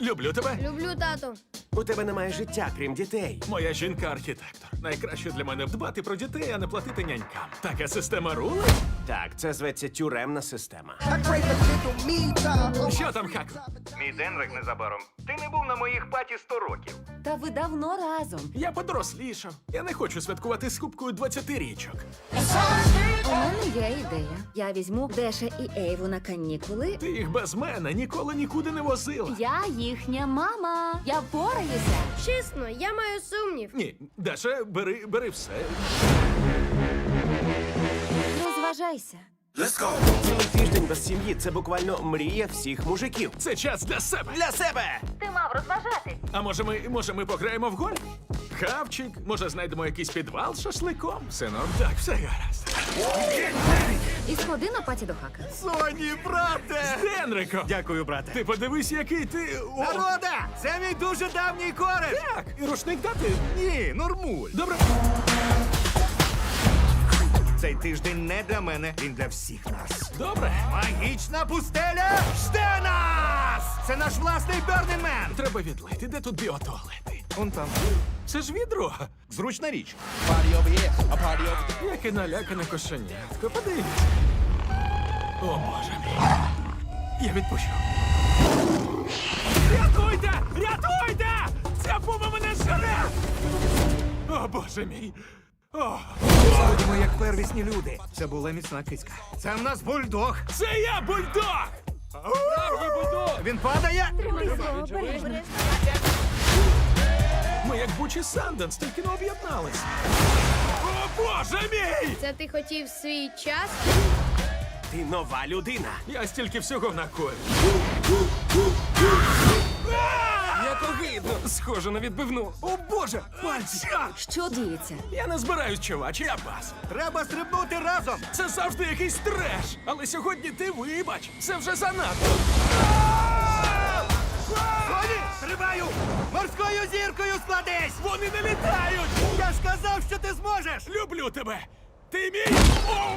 Люблю тебе. Люблю тату. У тебе немає життя, крім дітей. Моя жінка архітектор. Найкраще для мене дбати про дітей, а не платити нянькам. Така система рули. Так, це зветься тюремна система. Що там, Хаку? Мій Денрик незабаром. Ти не був на моїх паті 100 років. Та ви давно разом. Я подорослішав. Я не хочу святкувати з кубкою 20 річок. Ідея. Я візьму Деша і Ейву на канікули. Ти їх без мене ніколи нікуди не возила. Я їхня мама. Я впораюся. Чесно, я маю сумнів. Ні, Даша, бери, бери все. Розважайся. Цілий тиждень без сім'ї це буквально мрія всіх мужиків. Це час для себе. Для себе! Ти мав розважатись. А може ми, може ми пограємо в гольф? Хавчик, може знайдемо якийсь підвал з шашликом? Синок, так, все гаразд. І сходи на паті до хака. Соні, брате! Генрико! Дякую, брате. Ти подивись, який ти. О, Народа! Це мій дуже давній кореш! Так, і рушник дати. Ні, нормуль. Добре. Цей тиждень не для мене, він для всіх нас. Добре. Магічна пустеля жде нас! Це наш власний Бернінмен! Треба відлити. Де тут біотуалети? Он там. Це ж відро. Зручна річ. Яке налякане кошенятко. Подивись. О, боже мій. Я відпущу. Рятуйте! Рятуйте! Ця пума мене жене! О, боже мій. О, Ходімо як первісні люди. Це була міцна кицька. Це в нас бульдог. це я бульдог! Він падає. Ми як Бучі Санденс, тільки не об'єднались. О, боже мій! Це ти хотів свій час? Ти нова людина. Я стільки всього накою. Як огидно! Схоже на відбивну. О боже! Пальці! Що діється? Я не збираюсь, чувач, я бас. Треба стрибнути разом. Це завжди якийсь треш. Але сьогодні ти вибач, це вже занадто. Соні, стрибаю! Морською зіркою складись! Вони не літають! Я сказав, що ти зможеш! Люблю тебе! Ти мій! О!